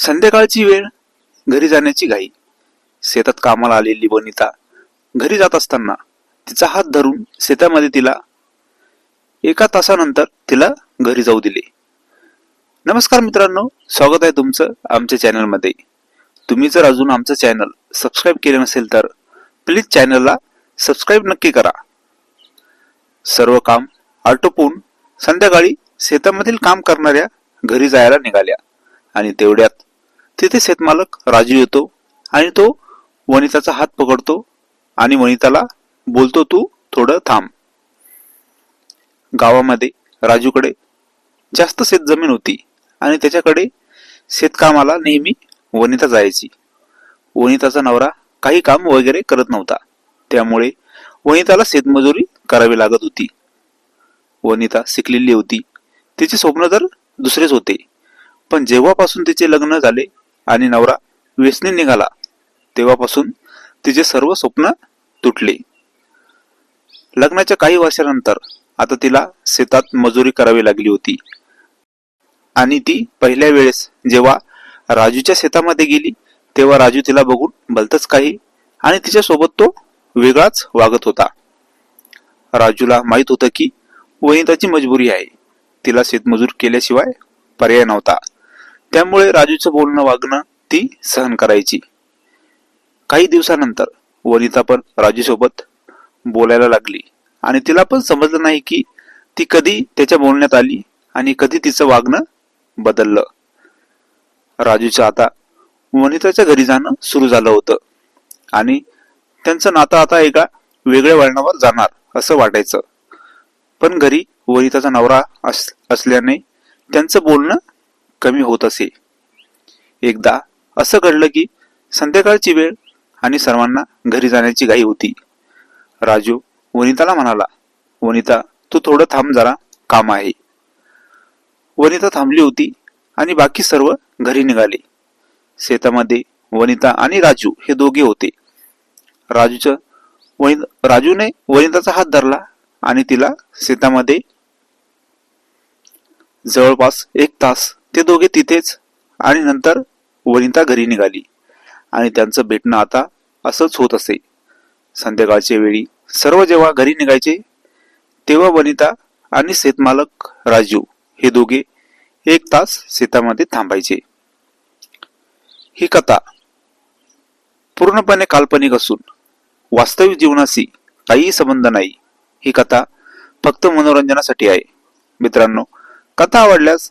संध्याकाळची वेळ घरी जाण्याची घाई. शेतात कामाला आलेली वनिता घरी जात असताना तिचा हात धरून शेतामध्ये तिला एका तासानंतर तिला घरी जाऊ दिले. नमस्कार मित्रांनो स्वागत आहे तुमचं आमच्या चॅनलमध्ये. तुम्ही जर अजून आमचं चॅनल सबस्क्राईब केले नसेल तर प्लीज चॅनलला सबस्क्राईब नक्की करा. सर्व काम आटोपून संध्याकाळी शेतामधील काम करणाऱ्या घरी जायला निघाल्या आणि तेवढ्यात तिथे शेतमालक राजू येतो आणि तो वनिताचा हात पकडतो आणि वनिताला बोलतो तू थोडं थांब. गावामध्ये राजूकडे जास्त शेत जमीन होती आणि त्याच्याकडे शेतकामाला नेहमी वनिता जायची. वनिताचा नवरा काही काम वगैरे करत नव्हता. त्यामुळे वनिताला शेतमजुरी करावी लागत होती. वनिता शिकलेली होती. तिचे स्वप्न तर दुसरेच होते. पण जेव्हापासून तिचे लग्न झाले आणि नवरा व्यसनी निघाला. तेव्हापासून तिचे सर्व स्वप्न तुटले. लग्नाच्या काही वर्षानंतर आता तिला शेतात मजुरी करावी लागली होती. आणि ती पहिल्या वेळेस जेव्हा राजूच्या शेतामध्ये गेली तेव्हा राजू तिला बघून भलतच काही आणि तिच्या सोबत तो वेगळाच वागत होता. राजूला माहीत होतं की वनिताची मजबुरी आहे. तिला शेतमजूर केल्याशिवाय पर्याय नव्हता. त्यामुळे राजूचं बोलणं वागणं ती सहन करायची. काही दिवसानंतर वनिता पण राजूसोबत बोलायला लागली आणि तिला पण समजलं नाही की ती कधी त्याच्या बोलण्यात आली आणि कधी तिचं वागणं बदललं. राजूचं आता वनिताच्या घरी जाणं सुरू झालं होतं आणि त्यांचं नातं आता एका वेगळ्या वळणावर जाणार असं वाटायचं. पण घरी वनिताचा नवरा अस असल्याने त्यांचं बोलणं कमी होत असे. एकदा असं घडलं की संध्याकाळची वेळ आणि सर्वांना घरी जाण्याची घाई होती. राजू वनिताला म्हणाला वनिता तू थोडं थांब जरा काम आहे. वनिता थांबली होती आणि बाकी सर्व घरी निघाले. शेतामध्ये वनिता आणि राजू हे दोघे होते. राजूचं वनि राजूने वनिताचा हात धरला आणि तिला शेतामध्ये जवळपास एक तास ते दोघे तिथेच आणि नंतर वनिता घरी निघाली. आणि त्यांचं भेटणं आता असंच होत असे. संध्याकाळच्या वेळी सर्व जेव्हा घरी निघायचे तेव्हा वनिता आणि शेतमालक राजू हे दोघे एक तास शेतामध्ये थांबायचे. ही कथा पूर्णपणे काल्पनिक असून वास्तविक जीवनाशी काहीही संबंध नाही. ही कथा फक्त मनोरंजनासाठी आहे. मित्रांनो कथा आवडल्यास